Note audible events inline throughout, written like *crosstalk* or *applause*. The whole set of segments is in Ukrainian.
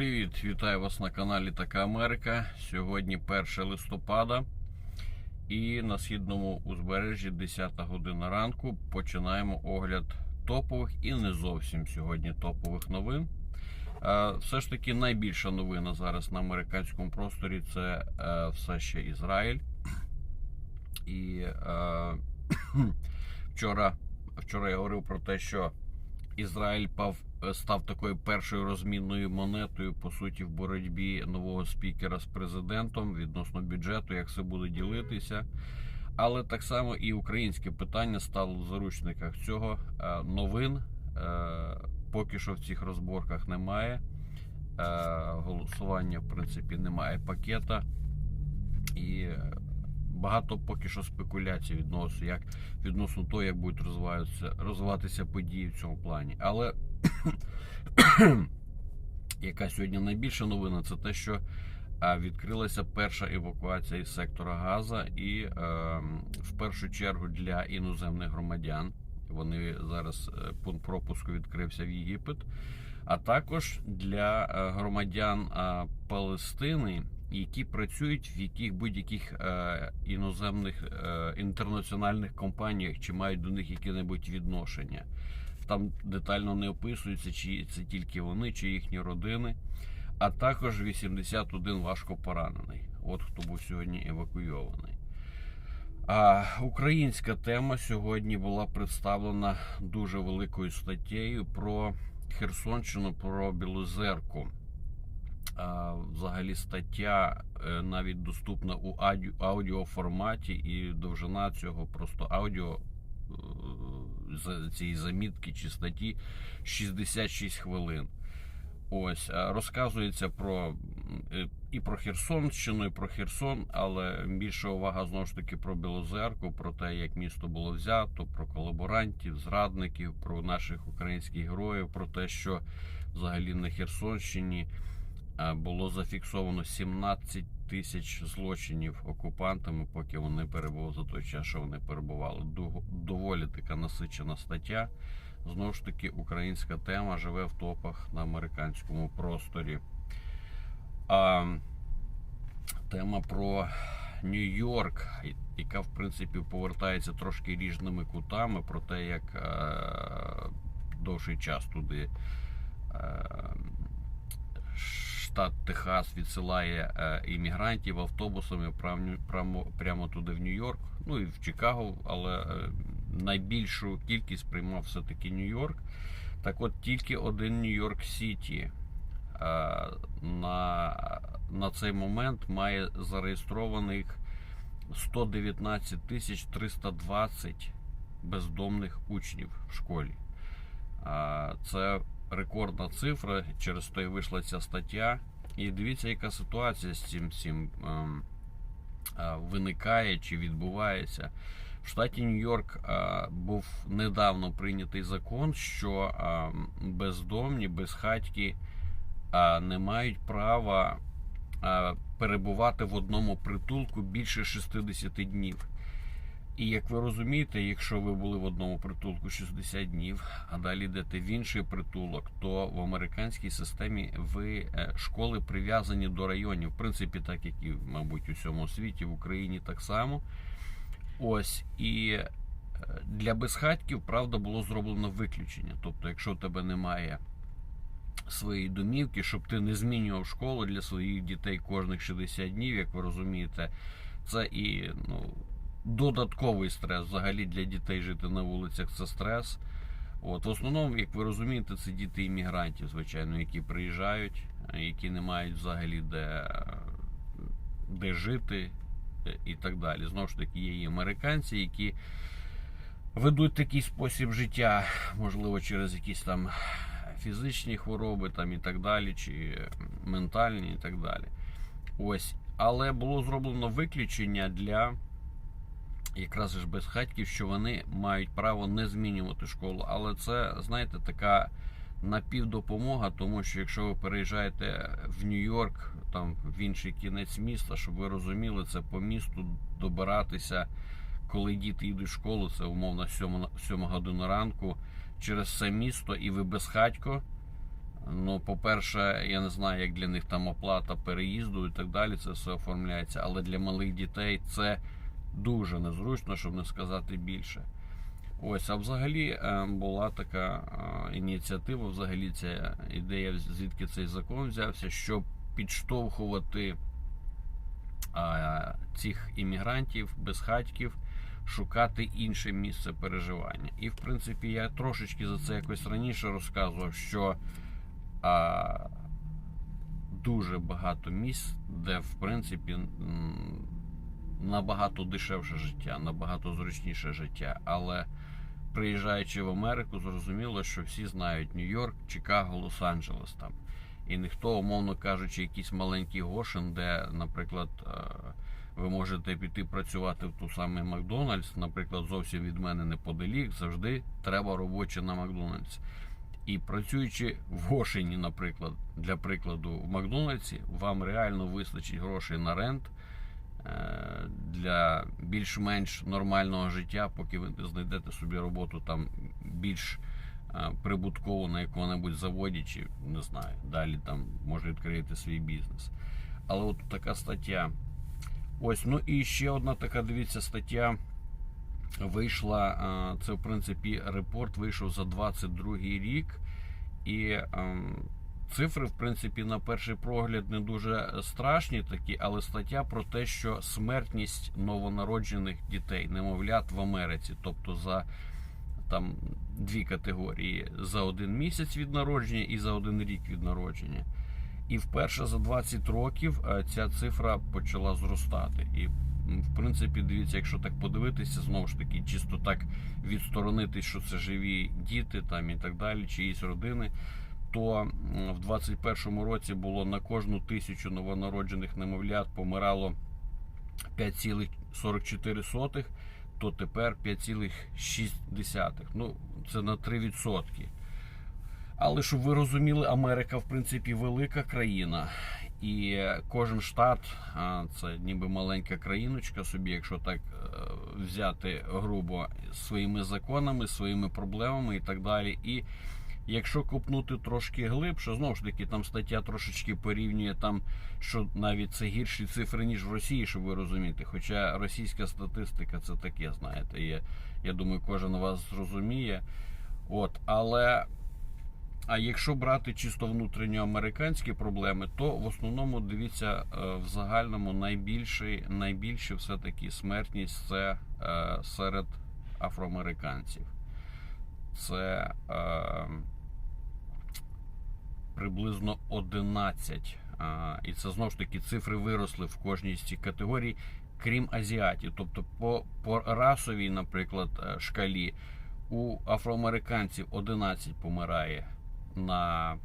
Привіт, вітаю вас на каналі Така Америка. Сьогодні 1 листопада, і на східному узбережжі 10 година ранку починаємо огляд топових і не зовсім сьогодні топових новин. Все ж таки найбільша новина зараз на американському просторі це все ще Ізраїль. І е, *clears throat* вчора, вчора я говорив про те, що Ізраїль пав, став такою першою розмінною монетою по суті в боротьбі нового спікера з президентом відносно бюджету, як це буде ділитися. Але так само і українське питання стало в заручниках цього. Е, Новин е, поки що в цих розборках немає. Е, Голосування, в принципі, немає пакета. І е, багато поки що спекуляцій відносно як відносно того, як будуть розвиватися, розвиватися події в цьому плані. Але *clears throat* яка сьогодні найбільша новина, це те, що відкрилася перша евакуація із сектора Газа, і е, в першу чергу для іноземних громадян. Вони зараз е, пункт пропуску відкрився в Єгипет, а також для е, громадян е, Палестини, які працюють в яких будь-яких е, іноземних е, інтернаціональних компаніях, чи мають до них які-небудь відношення. Там детально не описується, чи це тільки вони, чи їхні родини. А також 81 важко поранений. От хто був сьогодні евакуйований. А українська тема сьогодні була представлена дуже великою статтєю про Херсонщину, про Білозерку. Взагалі стаття е, навіть доступна у аудіо- аудіоформаті, і довжина цього просто аудіо е, цієї замітки чи статті 66 хвилин. Ось розказується про е, і про Херсонщину, і про Херсон, але більша увага знову ж таки про Білозерку, про те, як місто було взято, про колаборантів, зрадників, про наших українських героїв, про те, що взагалі на Херсонщині було зафіксовано 17 тисяч злочинів окупантами, поки вони перебували за той час, що вони перебували. Доволі така насичена стаття. Знову ж таки, українська тема живе в топах на американському просторі. А тема про Нью-Йорк, яка в принципі повертається трошки різними кутами, про те, як е, довший час туди е, штат Техас відсилає е, іммігрантів автобусами прямо, туди в Нью-Йорк, ну і в Чикаго, але е, найбільшу кількість приймав все-таки Нью-Йорк. Так от тільки один Нью-Йорк Сіті е, на, на цей момент має зареєстрованих 119 тисяч 320 бездомних учнів в школі. Це рекордна цифра, через то і вийшла ця стаття. І дивіться, яка ситуація з цим всім ем, а, виникає чи відбувається. В штаті Нью-Йорк а, був недавно прийнятий закон, що а, бездомні, безхатьки а, не мають права а, перебувати в одному притулку більше 60 днів. І як ви розумієте, якщо ви були в одному притулку 60 днів, а далі йдете в інший притулок, то в американській системі ви е, школи прив'язані до районів. В принципі, так як і, мабуть, у всьому світі, в Україні так само. Ось і е, для безхатьків, правда, було зроблено виключення. Тобто, якщо в тебе немає своєї домівки, щоб ти не змінював школу для своїх дітей кожних 60 днів, як ви розумієте, це і ну, додатковий стрес взагалі для дітей жити на вулицях це стрес. От, в основному, як ви розумієте, це діти іммігрантів, звичайно, які приїжджають, е, які не мають взагалі де, де жити е, і так далі. Знову ж таки, є і американці, які ведуть такий спосіб життя, можливо, через якісь там фізичні хвороби там і так далі, чи ментальні і так далі. Ось. Але було зроблено виключення для якраз ж безхатьків, що вони мають право не змінювати школу. Але це, знаєте, така напівдопомога, тому що якщо ви переїжджаєте в Нью-Йорк, там в інший кінець міста, щоб ви розуміли, це по місту добиратися, коли діти йдуть в школу, це умовно 7, 7 година ранку, через все місто, і ви безхатько. Ну, по-перше, я не знаю, як для них там оплата переїзду і так далі, це все оформляється. Але для малих дітей це дуже незручно, щоб не сказати більше. Ось, а взагалі е, була така е, ініціатива, взагалі ця ідея, звідки цей закон взявся, щоб підштовхувати е, цих іммігрантів, безхатьків шукати інше місце переживання. І в принципі я трошечки за це якось раніше розказував, що дуже багато місць, де в принципі набагато дешевше життя, набагато зручніше життя. Але приїжджаючи в Америку, зрозуміло, що всі знають Нью-Йорк, Чикаго, Лос-Анджелес там. І ніхто, умовно кажучи, якийсь маленький Гошин, де, наприклад, е, ви можете піти працювати в ту самий Макдональдс, наприклад, зовсім від мене неподалік, завжди треба робоче на Макдональдс. І працюючи в Гошині, наприклад, для прикладу, в Макдональдсі, вам реально вистачить грошей на рент для більш-менш нормального життя, поки ви знайдете собі роботу там більш е, прибуткову на якому-небудь заводі, чи не знаю, далі там може відкрити свій бізнес. Але от така стаття. Ось, ну і ще одна така, дивіться, стаття вийшла. е, Це, в принципі, репорт вийшов за 22 рік. І ем, цифри, в принципі, на перший погляд не дуже страшні такі, але стаття про те, що смертність новонароджених дітей, немовлят в Америці, тобто за там дві категорії: за один місяць від народження і за один рік від народження. І вперше за 20 років е, ця цифра почала зростати. І в принципі, дивіться, якщо так подивитися, знову ж таки, чисто так відсторонитись, що це живі діти там і так далі, чиїсь родини. То в 21-му році було на кожну тисячу новонароджених немовлят помирало 5,44, то тепер 5,6. Ну, це на 3%. Але щоб ви розуміли, Америка, в принципі, велика країна, і кожен штат а, це ніби маленька країночка собі, якщо так е, взяти грубо своїми законами, своїми проблемами і так далі. І якщо копнути трошки глибше, знову ж таки, там стаття трошечки порівнює там, що навіть це гірші цифри, ніж в Росії, щоб ви розумієте. Хоча російська статистика це таке, знаєте, є, я думаю, кожен вас зрозуміє. От, але. А якщо брати чисто внутрішньоамериканські проблеми, то в основному дивіться е, в загальному найбільший, найбільше все-таки смертність це е, серед афроамериканців. Це е, приблизно 11. Е, і це знову ж таки цифри виросли в кожній з цих категорій, крім азіатів. Тобто по, по расовій, наприклад, е, шкалі у афроамериканців 11 помирає на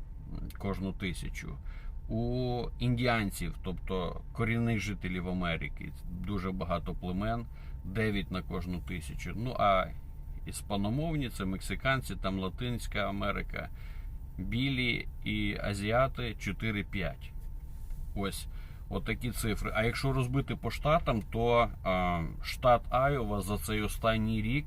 кожну тисячу. У індіанців, тобто корінних жителів Америки, дуже багато племен, 9 на кожну тисячу. Ну а іспаномовні це мексиканці, там Латинська Америка, білі і азіати 4-5. Ось отакі цифри. А якщо розбити по штатам, то а, штат Айова за цей останній рік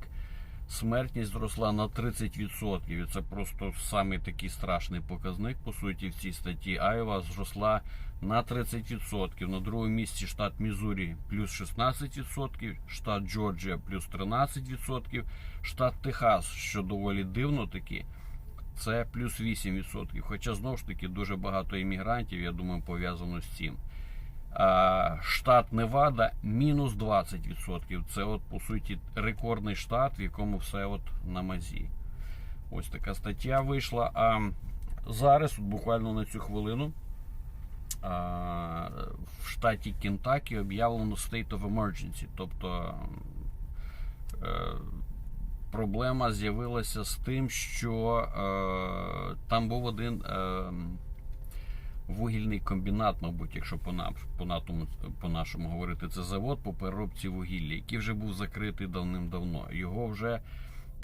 смертність зросла на 30%. І це просто самий такий страшний показник. По суті, в цій статті Айова зросла на 30%. На другому місці штат Мізурі плюс 16%, штат Джорджія плюс 13%, штат Техас, що доволі дивно таки. Це плюс 8%. Хоча знову ж таки дуже багато іммігрантів, я думаю, пов'язано з цим. Штат Невада мінус 20%. Це, от, по суті, рекордний штат, в якому все от на мазі. Ось така стаття вийшла. А зараз, буквально на цю хвилину, в штаті Кентакі об'явлено State of Emergency. Тобто е, проблема з'явилася з тим, що е, там був один. Е, вугільний комбінат, мабуть, якщо по нам по нашому, по нашому говорити, це завод по переробці вугілля, який вже був закритий давним-давно. Його вже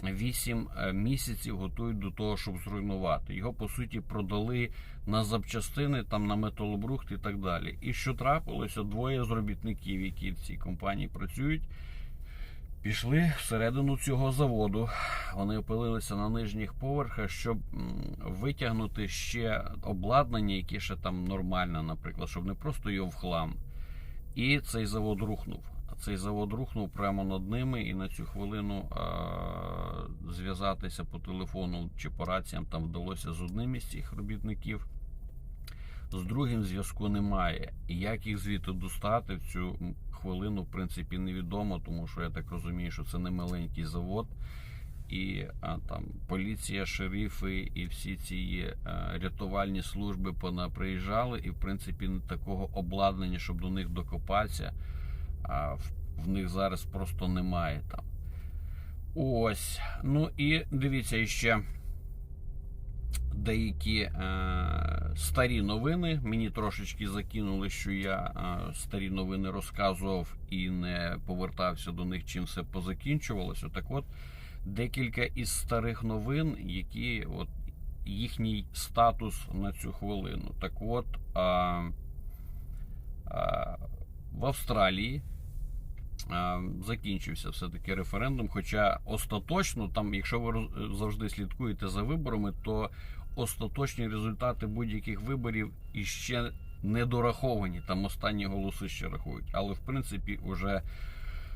8 місяців готують до того, щоб зруйнувати. Його по суті продали на запчастини, там на металобрухт і так далі. І що трапилося? Двоє з робітників, які в цій компанії працюють. Пішли всередину цього заводу. Вони опилилися на нижніх поверхах, щоб витягнути ще обладнання, яке ще там нормальне, наприклад, щоб не просто його в хлам. І цей завод рухнув. Цей завод рухнув прямо над ними, і на цю хвилину зв'язатися по телефону чи по раціям там вдалося з одним із цих робітників. З другим зв'язку немає. Як їх звідти достати в цю хвилину, в принципі, невідомо, тому що я так розумію, що це не маленький завод. І а, там поліція, шерифи і всі ці а, рятувальні служби пона приїжджали, і в принципі такого обладнання, щоб до них докопатися, а в, в них зараз просто немає там. Ось. Ну і дивіться іще деякі е, старі новини. Мені трошечки закинули, що я е, старі новини розказував і не повертався до них, чим все позакінчувалося. Так от, декілька із старих новин, які от їхній статус на цю хвилину. Так от, а, а, в Австралії. Закінчився все-таки референдум. Хоча остаточно, там, якщо ви завжди слідкуєте за виборами, то остаточні результати будь-яких виборів іще не дораховані. Там останні голоси ще рахують. Але в принципі, вже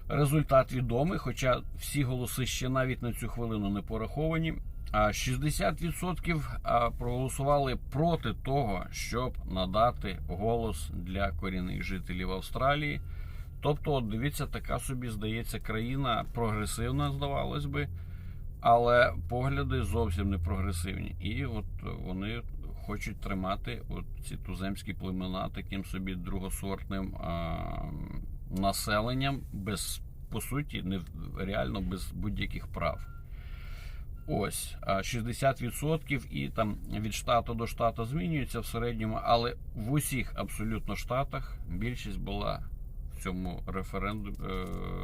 результат відомий. Хоча всі голоси ще навіть на цю хвилину не пораховані. А 60% проголосували проти того, щоб надати голос для корінних жителів Австралії. Тобто, дивіться, така собі здається країна прогресивна, здавалось би, але погляди зовсім не прогресивні. І от вони хочуть тримати от ці туземські племена таким собі другосортним а, населенням, без по суті, не реально без будь-яких прав. Ось а 60% і там від штату до штату змінюється в середньому, але в усіх абсолютно штатах більшість була в цьому референдумі,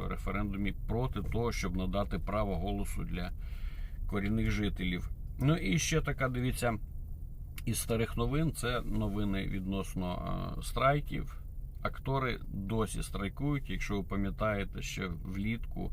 референдумі проти того, щоб надати право голосу для корінних жителів. Ну і ще така, дивіться, із старих новин це новини відносно е, страйків. Актори досі страйкують. Якщо ви пам'ятаєте, ще влітку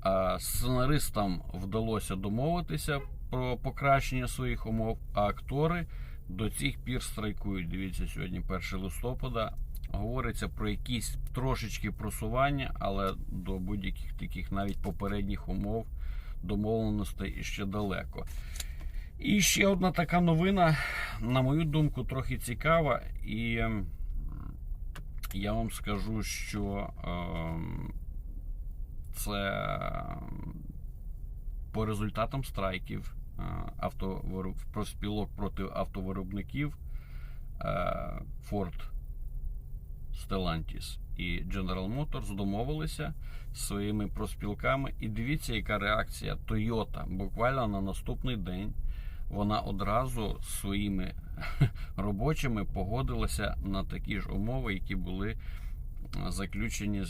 а сценаристам вдалося домовитися про покращення своїх умов, а актори до цих пір страйкують. Дивіться, сьогодні 1 листопада. Говориться про якісь трошечки просування, але до будь-яких таких навіть попередніх умов домовленостей ще далеко. І ще одна така новина, на мою думку, трохи цікава. І ем, я вам скажу, що ем, це по результатам страйків е, автовироб... профспілок проти автовиробників е, Ford, Stellantis і General Motors домовилися з своїми проспілками. І дивіться, яка реакція Toyota. Буквально на наступний день вона одразу з своїми *laughs* робочими погодилася на такі ж умови, які були заключені е,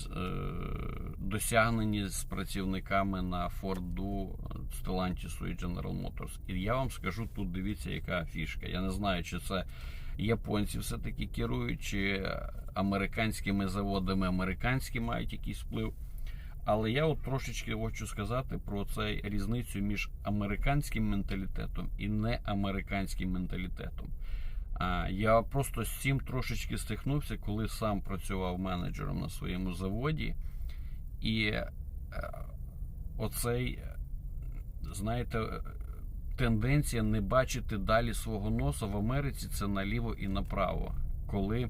досягнені з працівниками на Форду, Stellantis і General Motors. І я вам скажу тут, дивіться, яка фішка. Я не знаю, чи це японці все-таки керують, чи американськими заводами американські мають якийсь вплив. Але я от трошечки хочу сказати про цей різницю між американським менталітетом і неамериканським менталітетом. А, Я просто з цим трошечки стихнувся, коли сам працював менеджером на своєму заводі. І е, оцей, знаєте, тенденція не бачити далі свого носа в Америці це наліво і направо. Коли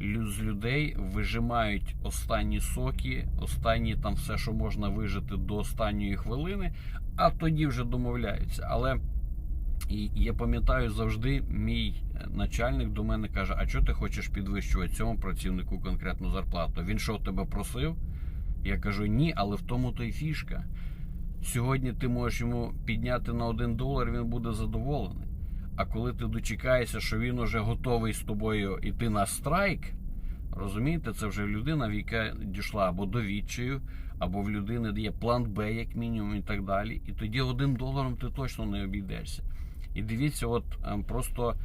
з людей вижимають останні соки, останні там все, що можна вижити до останньої хвилини, а тоді вже домовляються. Але і я пам'ятаю завжди, мій начальник до мене каже: А чого ти хочеш підвищувати цьому працівнику конкретну зарплату? Він що тебе просив? Я кажу, ні, але в тому то й фішка. Сьогодні ти можеш йому підняти на один долар, він буде задоволений. А коли ти дочекаєшся, що він уже готовий з тобою йти на страйк, розумієте, це вже людина, в яка дійшла або до відчаю, або в людини є план Б, як мінімум, і так далі. І тоді один доларом ти точно не обійдешся. І дивіться, от ем, просто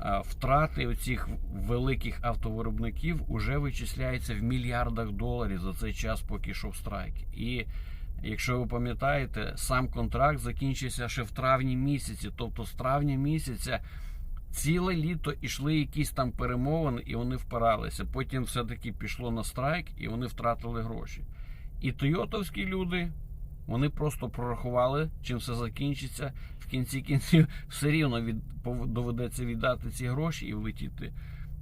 е, втрати оцих великих автовиробників вже вичисляються в мільярдах доларів за цей час, поки йшов страйк. І Якщо ви пам'ятаєте, сам контракт закінчився ще в травні місяці. Тобто з травня місяця ціле літо йшли якісь там перемовини, і вони впиралися. Потім все-таки пішло на страйк, і вони втратили гроші. І тойотовські люди вони просто прорахували, чим все закінчиться. В кінці кінців все рівно від, доведеться віддати ці гроші і влетіти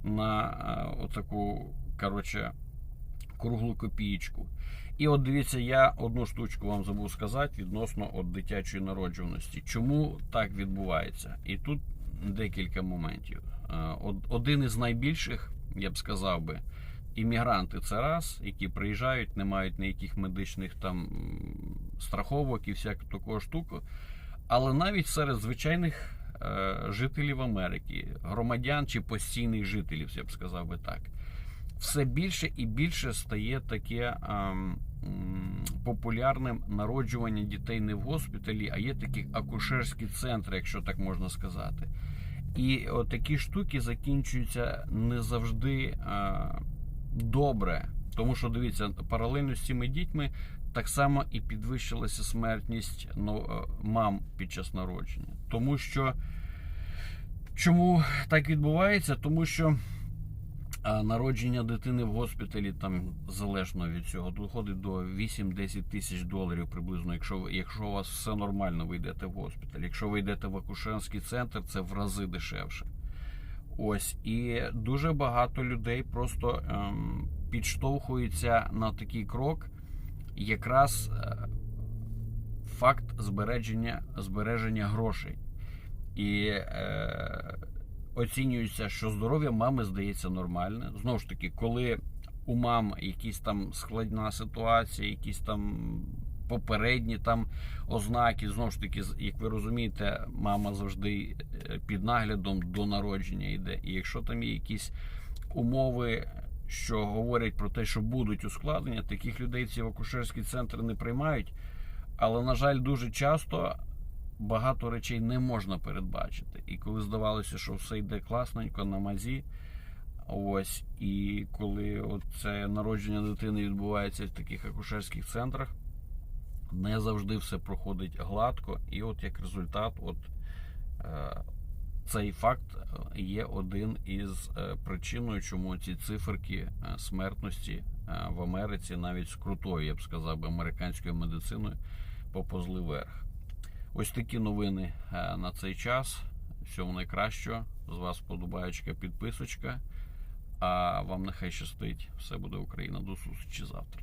на а, отаку, коротше, круглу копієчку. І от дивіться, я одну штучку вам забув сказати відносно от дитячої народжуваності. Чому так відбувається? І тут декілька моментів. Е, Один із найбільших, я б сказав би, іммігранти це раз, які приїжджають, не мають ніяких медичних там страховок і всяку такого штуку. Але навіть серед звичайних е, жителів Америки, громадян чи постійних жителів, я б сказав би так, все більше і більше стає таке ем, м, популярним народжування дітей не в госпіталі, а є такі акушерські центри, якщо так можна сказати. І такі штуки закінчуються не завжди е, добре. Тому що дивіться, паралельно з цими дітьми так само і підвищилася смертність ну, е, мам під час народження. Тому що чому так відбувається? Тому що народження дитини в госпіталі там залежно від цього доходить до 8-10 тисяч доларів приблизно, якщо якщо у вас все нормально, ви йдете в госпіталь. Якщо ви йдете в акушерський центр, це в рази дешевше. Ось і дуже багато людей просто ем, підштовхуються на такий крок, якраз е, факт збереження, збереження грошей. І е, оцінюється, що здоров'я мами здається нормальне. Знову ж таки, коли у мам якісь там складна ситуація, якісь там попередні там ознаки, знову ж таки, як ви розумієте, мама завжди е, під наглядом до народження йде. І якщо там є якісь умови, що говорять про те, що будуть ускладнення, таких людей ці акушерські центри не приймають. Але, на жаль, дуже часто багато речей не можна передбачити. І коли здавалося, що все йде класненько на мазі, ось, і коли це народження дитини відбувається в таких акушерських центрах, не завжди все проходить гладко, і от як результат, от е, цей факт є один із е, причиною, чому ці циферки е, смертності в Америці, навіть з крутою, я б сказав, американською медициною, поповзли вверх. Ось такі новини на цей час. Всього найкращого. З вас подобаєчка, підписочка. А вам нехай щастить. Все буде Україна. До зустрічі завтра.